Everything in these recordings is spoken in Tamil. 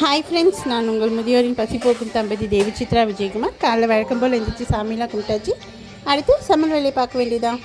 ஹாய் ஃப்ரெண்ட்ஸ் நான் உங்கள் முதியோரின் பசி போக்கும் தம்பதி தேவி சித்ரா விஜயகுமார். காலைல வழக்கம் போல் எழுந்திரிச்சு சாமியெலாம் கும்பிட்டாச்சு. அடுத்து சமையல் வேலையை பார்க்க வேண்டியதான்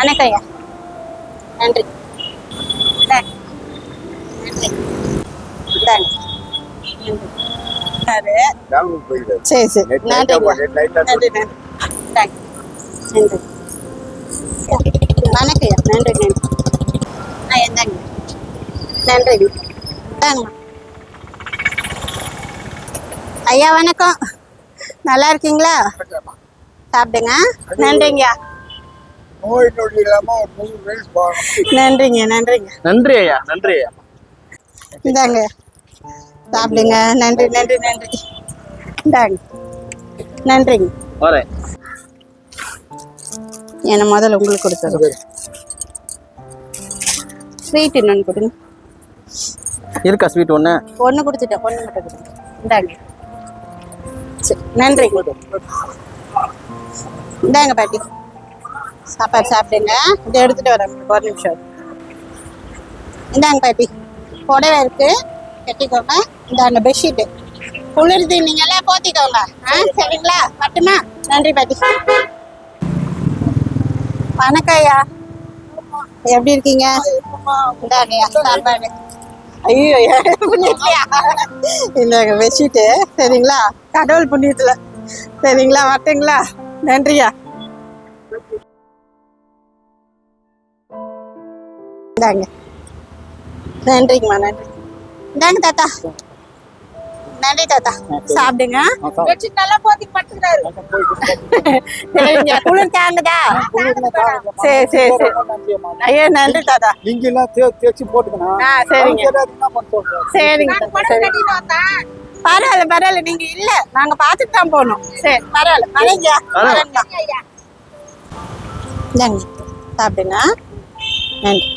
வணக்கம் ஐயா நன்றி. நன்றி. சரி சரி. நன்றி. நன்றி நன்றி. இந்தாங்க. நன்றி. வணக்கம் ஐயா நன்றி நன்றி. ஆ இந்தாங்க. நன்றி. இந்தாங்கம்மா. ஐயா வணக்கம். நல்லா இருக்கீங்களா? சாப்பிடுங்க. நன்றிங்கய்யா நோய் நொடி இல்லாம ஒரு நூறு வயசு போகணும் நன்றிங்க நன்றிங்க. நன்றி ஐயா நன்றி ஐயா. இந்தாங்க. சாப்பிடுங்க. நன்றி நன்றி நன்றி. இந்தாங்க. நன்றிங்க. வரேன். என்ன முதல்ல உங்களுக்கு கொடுத்தது ஸ்வீட் இன்னொன்று கொடுங்க. இருக்கா ஸ்வீட் ஒன்று ஒன்று கொடுத்துட்டேன். ஒன்று மட்டும் கொடுங்க. இந்தாங்க. சரி நன்றி இந்தாங்க பாட்டி. சாப்பாடு சாப்பிடுங்க. இதை எடுத்துட்டு வரேன். ஒரு நிமிஷம். இந்தாங்க பாட்டி. புடவை இருக்கு. கட்டிக்கோங்க. இந்தாங்க பெட்ஷீட்டு குளிர்ந்து நீங்களாம் போத்திக்கோங்க ஆ சரிங்களா? மட்டுமா நன்றி பாட்டி. வணக்கம் ஐயா எப்படி இருக்கீங்க? இந்தாங்கய்யா சாப்பாடு. ஐயோ புண்ணியத்துலையா இந்தாங்க பெட்ஷீட்டு சரிங்களா? கடவுள் புண்ணியத்துல. சரிங்களா? வரட்டுங்களா? நன்றியா? இந்தாங்க. நன்றிங்கம்மா நன்றி. இந்தாங்க தாத்தா. நன்றி தாத்தா. சாப்பிடுங்க. குளிர் தாங்குதா? சரி சரி சரி. ஐயோ நன்றி தாத்தா. நீங்க எல்லாம் தேய்ச்சி போட்டுக்கணும் ஆ சரிங்க. சரிங்க சரி. பரவாயில்ல பரவாயில்ல. நீங்க இல்ல. நாங்க பாத்துட்டு தான் போனோம் சரி பரவாயில்ல. வரீங்க. வரேங்க. இந்தாங்க. சாப்பிடுங்க. நன்றி.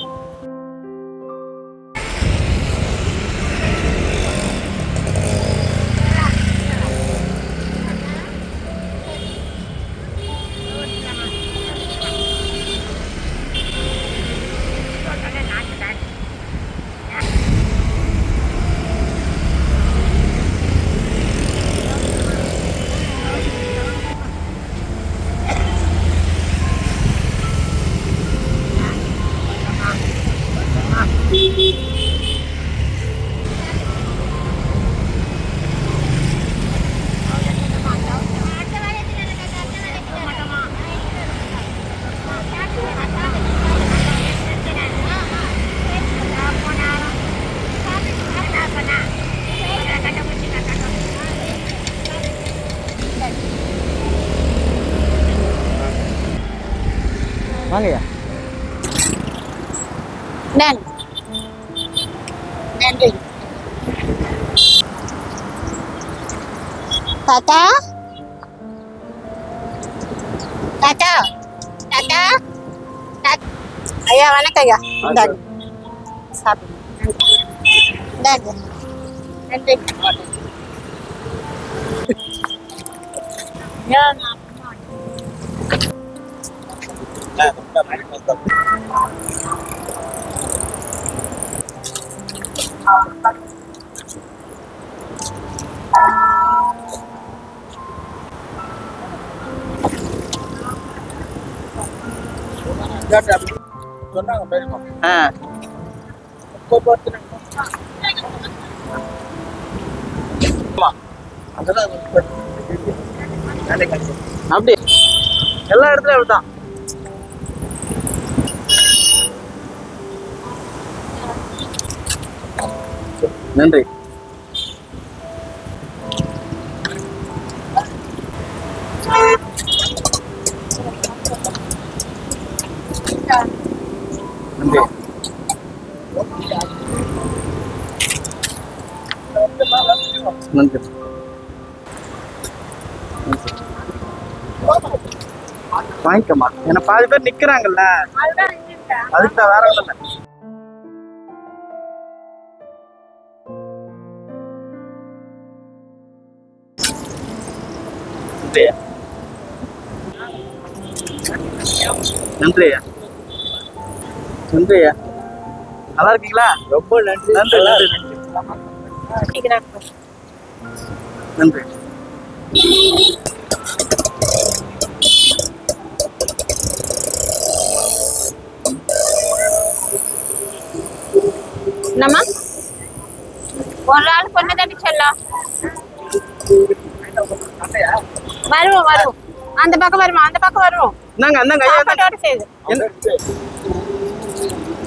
வாங்கய்யா இந்தாங்க நன்றி தாத்தா தாத்தா தாத்தா தாத்- ஐயா வணக்கம் ஐயா இந்தாங்க சாப்பிடுங்க இந்தாங்க நன்றி சொன்னாங்க பெரியம்மா ஆ சொன்னாங்க பார்த்துனாங்க அதெல்லாம் அப்படி எல்லா இடத்துலயும் அப்படிதான் நன்றி. நன்றி. வாங்கிக்கம்மா. ஏன்னா பாதி பேர் நிக்கிறாங்கல்ல. அதுக்கு வேற ஒண்ணும் இல்ல நன்றியா? நன்றியா? நல்லா இருக்கீங்களா? ரொம்ப நன்றி. நன்றி நன்றி நன்றி நன்றி. என்னம்மா? ஒரு ஆள் பொண்ணு தாண்டி செல்லம் வருவோம் வருவோம். அந்த பக்கம் வருவோம் அந்த பக்கம் வருவோம். இந்தாங்க இந்தாங்க ஐயா. சாப்பாட்டோட என்ன-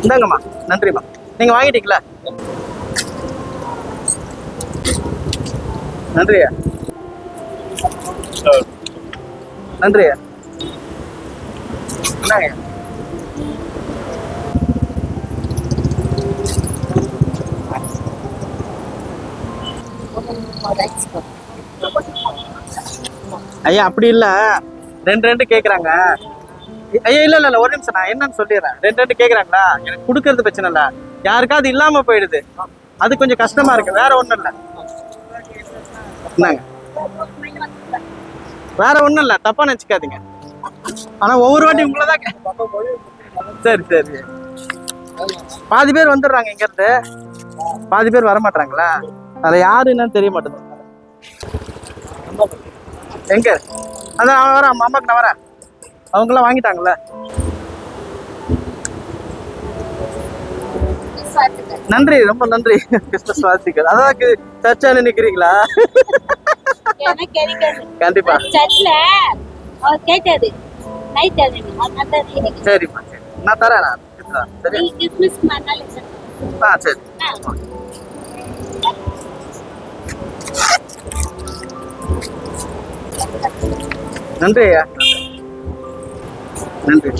இந்தாங்கம்மா நன்றிம்மா. நீங்க வாங்கிட்டீங்களா? நன்றியா? நன்றியா? என்னங்க ஐயா அப்படி இல்லை. ரெண்டு ரெண்டு கேட்குறாங்க ஐயா இல்லை இல்லை ஒரு நிமிஷம் நான் என்னன்னு சொல்லிடுறேன். ரெண்டு ரெண்டு கேட்குறாங்களா எனக்கு கொடுக்கறது பிரச்சனை இல்லை. யாருக்காவது இல்லாமல் போயிடுது. அது கொஞ்சம் கஷ்டமா இருக்கு. வேற ஒன்றும் இல்லை. என்னங்க? வேற ஒண்ணும் இல்லை. தப்பா நினச்சிக்காதீங்க. ஆனால் ஒவ்வொரு வாட்டி உங்களை தான் சரி சரி. பாதி பேர் வந்துடுறாங்க இங்கேருந்து. பாதி பேர் வர மாட்டாங்களா அதில் யாரு என்னன்னு தெரிய மாட்டேங்குது. எங்க? அதான் அவன் வரேன் அம்மாக்கு நான் வரேன். அவங்களாம் வாங்கிட்டாங்கல்ல? நன்றி ரொம்ப நன்றி. கிறிஸ்துமஸ் வாழ்த்துக்கள். அதான் சர்ச்சா நினைக்கிறீங்களா எனக்கு எனக்கு கண்டிப்பா. சரிம்மா சரி. நான் தரேன் நான். சார் ஆ சரி. நன்றி ஐயா நன்றி.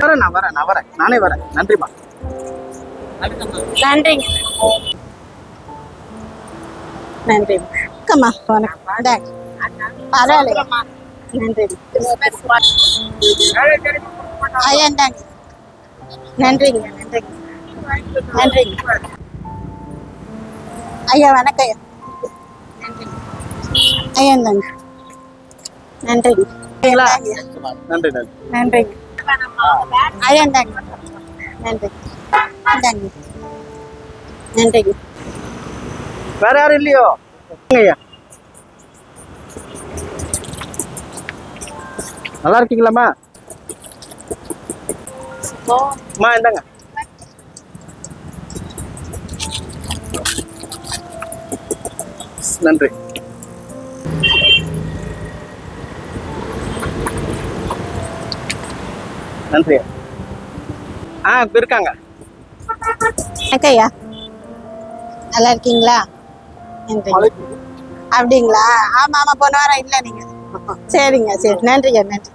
வரேன் நான் வரேன் நான் வரேன். நானே வரேன். நன்றிம்மா. நன்றிங்க. நன்றி. அக்கம்மா வணக்கம். இந்தாங்க. பரவாயில்ல நன்றி. ஐயா இந்தாங்க நன்றிங்க நன்றிங்க. நன்றிங்க. ஐயா வணக்கம் ஐயா. நன்றிங்க. ஐயா இந்தாங்க. நன்றி. நன்றி நன்றிங்க ஐயா இந்தாங்க. நன்றி. இந்தாங்க. நன்றிங்க வேற யாரும் இல்லையோ? ஐயா நல்லா இருக்கீங்களாம்மா? அம்மா இந்தாங்க. நன்றி. நன்றி ஆ இருக்காங்க. ஐயா நல்லா இருக்கீங்களா? அப்படிங்களா? ஆமா ஆமா போன வாரம் இல்ல நீங்க. சரிங்க சரி. நன்றிங்க நன்றி.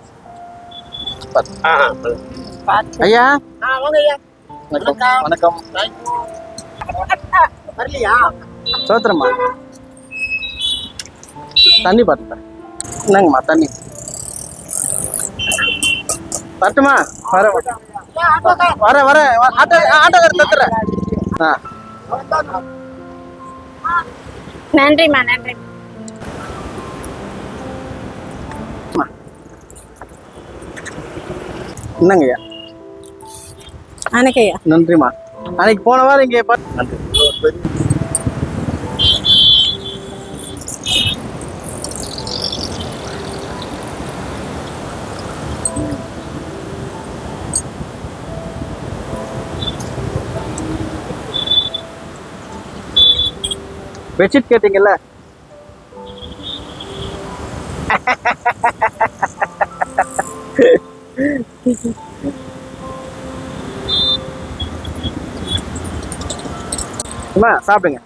ஐயா? வணக்கம் வணக்கம். சோத்திரம்மா. தண்ணி பார்த்து என்னங்கம்மா தண்ணி? வரட்டுமா? வர வர. வர ஆட்டோ ஆட்டோக்காரர் தத்துறேன் ஆ. நன்றிம்மா நன்றி என்னங்க ஐயா வணக்கம் ஐயா நன்றிம்மா. அன்னைக்கு போன வாரம் இங்கே நன்றி. பெட்ஷீட் கேட்டீங்கல்ல? அம்மா சாப்பிடுங்க.